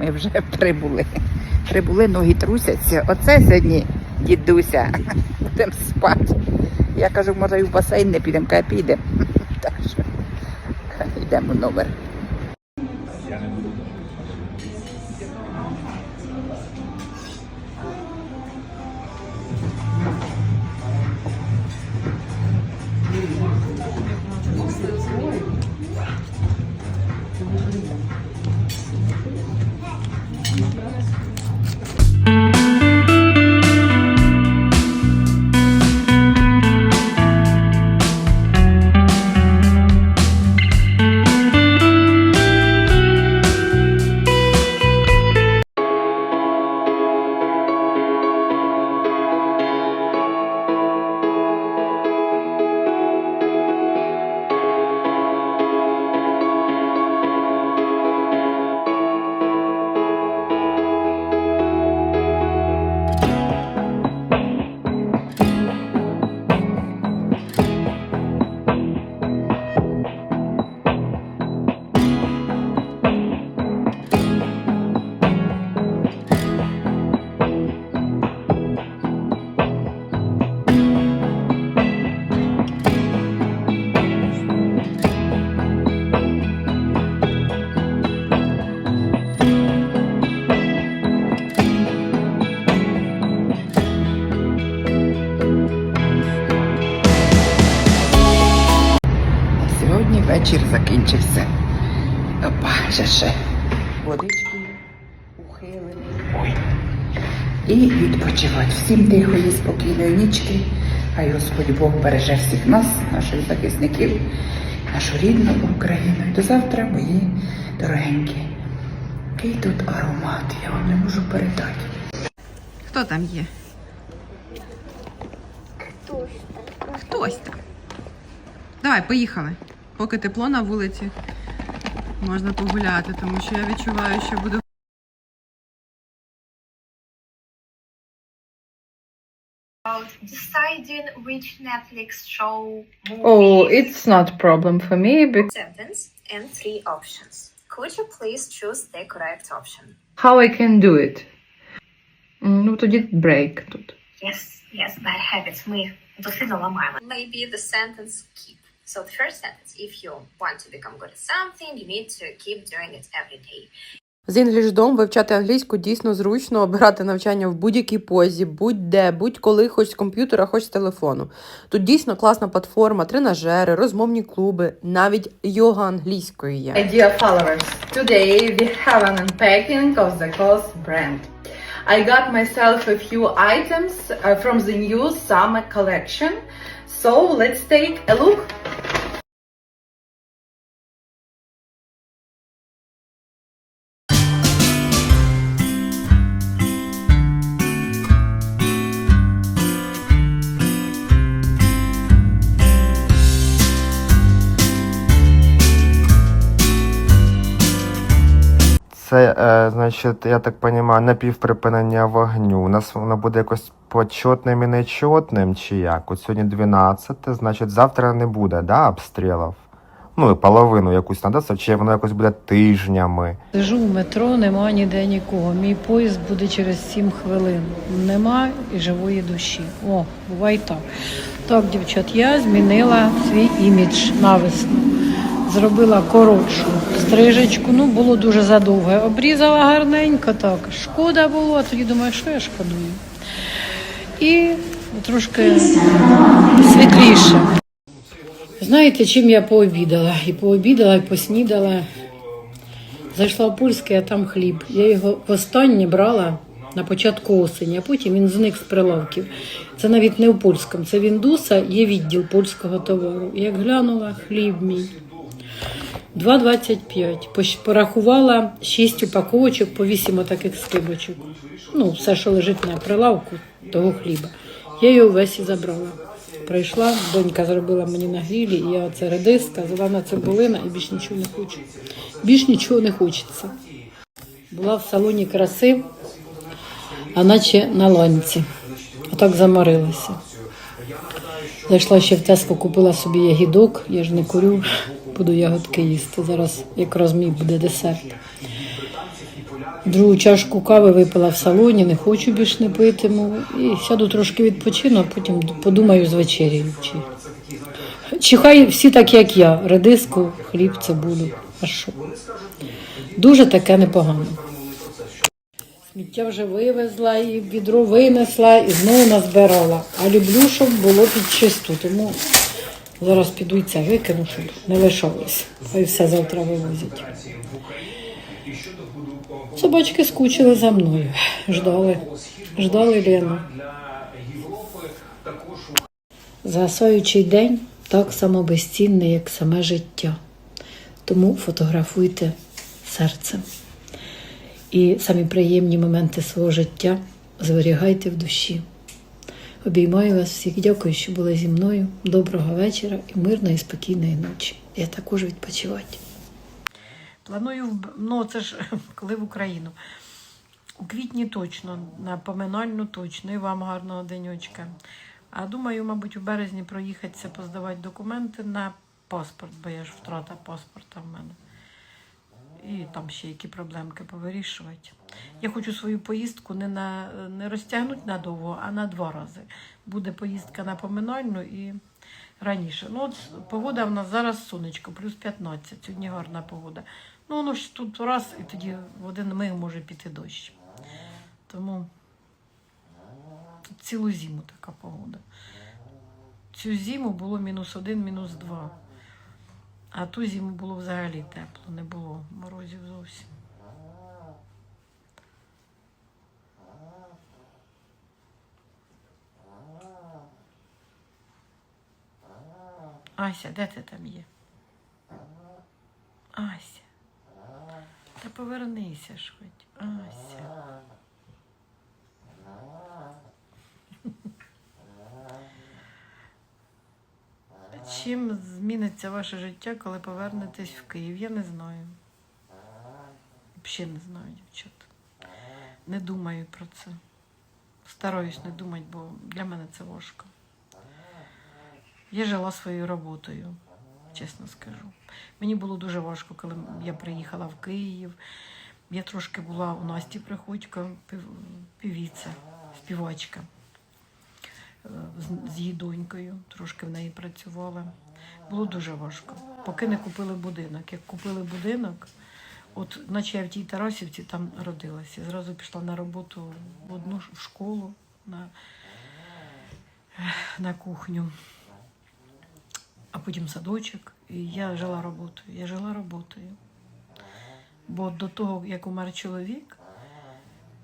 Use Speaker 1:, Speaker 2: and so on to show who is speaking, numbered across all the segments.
Speaker 1: Ми вже прибули. Прибули, ноги трусяться. Оце сьогодні дідуся. Будемо спати. Я кажу, може і в басейн не підемо, каже, підемо. Так що йдемо в номер. Вечір закінчився. Опа, ще ще. Водички ухилені. Ой. І відпочивати. Всім тихої, спокійної нічки. Хай Господь Бог береже всіх нас, наших захисників, нашу рідну Україну. І до завтра, мої дорогенькі. Який тут аромат, я вам не можу передати. Хто там є? Хтось там. Давай, поїхали. Поки тепло на вулиці, можна погуляти, тому що я відчуваю, що
Speaker 2: about deciding which Netflix show, movie,
Speaker 3: Oh, it's not a problem for me, but
Speaker 2: sentence and three options. Could you please choose the correct option?
Speaker 3: how I can do it? Ну, тоді break тут.
Speaker 2: Yes, yes, bad habits. Ми дослідно ламаємо. Maybe the sentence keep. So the first sentence, if you want to become good at something, you need to keep doing it every day.
Speaker 4: З EnglishDom вивчати англійську дійсно зручно, обирати навчання в будь-якій позі, будь-де, будь-коли, хоч з комп'ютера, хоч з телефону. Тут дійсно класна платформа, тренажери, розмовні клуби, навіть йога англійською є.
Speaker 3: Dear followers, today we have an unpacking of the COS brand. I got myself a few items uh, from the new summer collection. So let's take a look.
Speaker 5: Це, е, значить, я так розумію, напівприпинення вогню. У нас воно буде якось почетним і нечетним, чи як? От сьогодні 12, значить, завтра не буде, да, обстрілів? Ну, і половину якусь надо, чи воно якось буде тижнями.
Speaker 6: Сижу в метро, нема ніде нікого. Мій поїзд буде через 7 хвилин. Нема і живої душі. О, буває так. Так, дівчат, я змінила свій імідж на весну. Зробила коротшу стрижечку. Ну, було дуже задовго. Обрізала гарненько так. Шкода було, а тоді думаю, що я шкодую. І трошки світліше. Знаєте, чим я пообідала? І пообідала, і поснідала. Зайшла в польське, а там хліб. Я його востаннє брала на початку осені, а потім він зник з прилавків. Це навіть не в польському, це в індуса, є відділ польського товару. Як глянула, хліб мій. 2,25. Порахувала 6 упаковочок по 8 таких скибочок. Ну, все, що лежить на прилавку того хліба. Я його весь і забрала. Прийшла, донька зробила мені на грілі, і я оце редиска, зелена цибулина і більш нічого не хочу. Більш нічого не хочеться. Була в салоні краси, а наче на ланці. Отак заморилася. Зайшла ще в Теско, купила собі ягідок, я ж не курю, буду ягодки їсти. Зараз якраз мій буде десерт. Другу чашку кави випила в салоні, не хочу більш не питиму. І сяду трошки відпочину, а потім подумаю з вечері. Чи, чи хай всі так, як я, редиску, хліб, цибулю. А що? Дуже таке непогано. Сміття вже вивезла, і відро винесла, і знову назбирала. А люблю, щоб було під чисту, тому зараз піду і це викину, щоб не лишалось. Хай все завтра вивозять. Собачки скучили за мною. Ждали. Ждали Лену. Засаючий день так само безцінний, як саме життя. Тому фотографуйте серцем. І самі приємні моменти свого життя зберігайте в душі. Обіймаю вас всіх, дякую, що були зі мною. Доброго вечора і мирної, спокійної ночі. Я також відпочивати. Планую, ну це ж коли в Україну. У квітні точно, на поминальну точно, і вам гарного денечка. А думаю, мабуть, у березні проїхатися, поздавати документи на паспорт, бо я ж втрата паспорта в мене. І там ще які проблемки повирішувати. Я хочу свою поїздку не, на, не розтягнути надовго, а на два рази. Буде поїздка на поминальну і раніше. Ну, от погода в нас зараз сонечко, плюс 15. Сьогодні гарна погода. Ну, воно ж тут раз, і тоді в один миг може піти дощ. Тому цілу зиму така погода. Цю зиму було мінус один, мінус два. А ту зиму було взагалі тепло, не було морозів зовсім. Ася, де ти там є? Ася. Та повернися ж хоч. Ася. Чим зміниться ваше життя, коли повернетесь в Київ? Я не знаю. Взагалі не знаю, дівчат. Не думаю про це. Стараюсь не думати, бо для мене це важко. Я жила своєю роботою, чесно скажу. Мені було дуже важко, коли я приїхала в Київ. Я трошки була у Насті Приходько, пів- півіця, співачка з, її донькою, трошки в неї працювала. Було дуже важко. Поки не купили будинок. Як купили будинок, от наче я в тій Тарасівці там родилася. Зразу пішла на роботу в одну в школу на, на кухню, а потім садочок. І я жила роботою. Я жила роботою. Бо до того, як умер чоловік,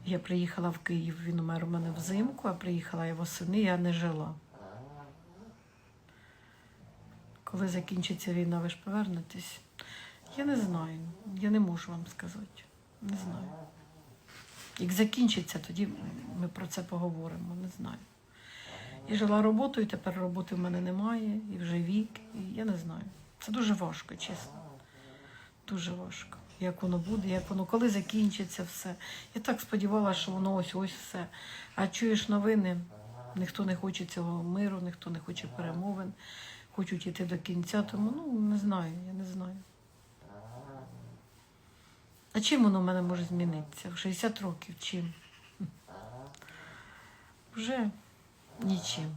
Speaker 6: я приїхала в Київ, він умер у мене взимку, а приїхала я восени, я не жила. Коли закінчиться війна, ви ж повернетесь? Я не знаю. Я не можу вам сказати. Не знаю. Як закінчиться, тоді ми про це поговоримо. Не знаю. Я жила роботою, тепер роботи в мене немає, і вже вік, і я не знаю. Це дуже важко, чесно. Дуже важко. Як воно буде, як воно, коли закінчиться все. Я так сподівалася, що воно ось ось все. А чуєш новини, ніхто не хоче цього миру, ніхто не хоче перемовин, хочуть йти до кінця, тому ну не знаю, я не знаю. А чим воно в мене може змінитися? В 60 років чим? Вже нічим.